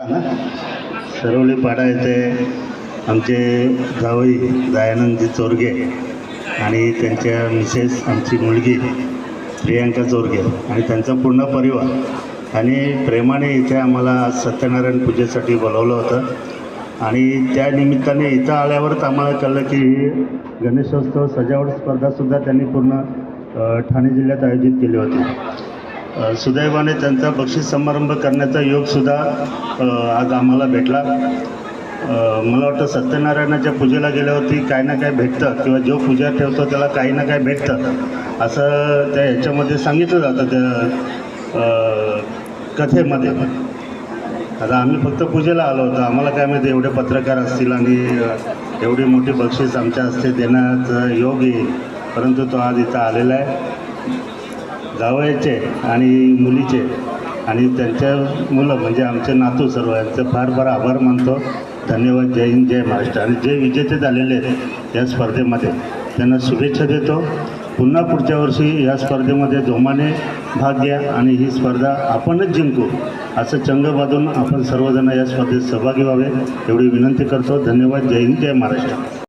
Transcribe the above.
सरवली पाडा येथे आमचे जावई दयानंदजी चोरगे आणि त्यांच्या मिसेस आमची मुलगी प्रियांका चोरगे आणि त्यांचा पूर्ण परिवार आणि प्रेमाने इथे आम्हाला आज सत्यनारायण पूजेसाठी बोलवलं होतं. आणि त्या निमित्ताने इथं आल्यावरच आम्हाला कळलं की ही गणेशोत्सव सजावट स्पर्धासुद्धा त्यांनी पूर्ण ठाणे जिल्ह्यात आयोजित केली होती. सुदैवाने त्यांचा बक्षीस समारंभ करण्याचा योगसुद्धा आज आम्हाला भेटला. मला वाटतं सत्यनारायणाच्या पूजेला गेल्यावरती काय ना काय भेटतं किंवा जो पूजा ठेवतो त्याला काही ना काही भेटतं असं त्या ह्याच्यामध्ये सांगितलं जातं त्या कथेमध्ये. आता आम्ही फक्त पूजेला आलो होतो आम्हाला काय माहिती एवढे पत्रकार असतील आणि एवढी मोठी बक्षीस आमच्या हस्ते देण्याचा योग येईल परंतु तो आज इथं आलेला आहे. जावयाचे आणि मुलीचे आणि त्यांच्या मुलं म्हणजे आमचे नातू सर्व यांचे फार फार आभार मानतो. धन्यवाद. जय हिंद जय महाराष्ट्र. आणि जे विजेते झालेले आहेत या स्पर्धेमध्ये त्यांना शुभेच्छा देतो. पुन्हा पुढच्या वर्षी या स्पर्धेमध्ये जोमाने भाग घ्या आणि ही स्पर्धा आपणच जिंकू असं चंग बांधून आपण सर्वजण या स्पर्धेत सहभागी व्हावे एवढी विनंती करतो. धन्यवाद. जय हिंद जय महाराष्ट्र.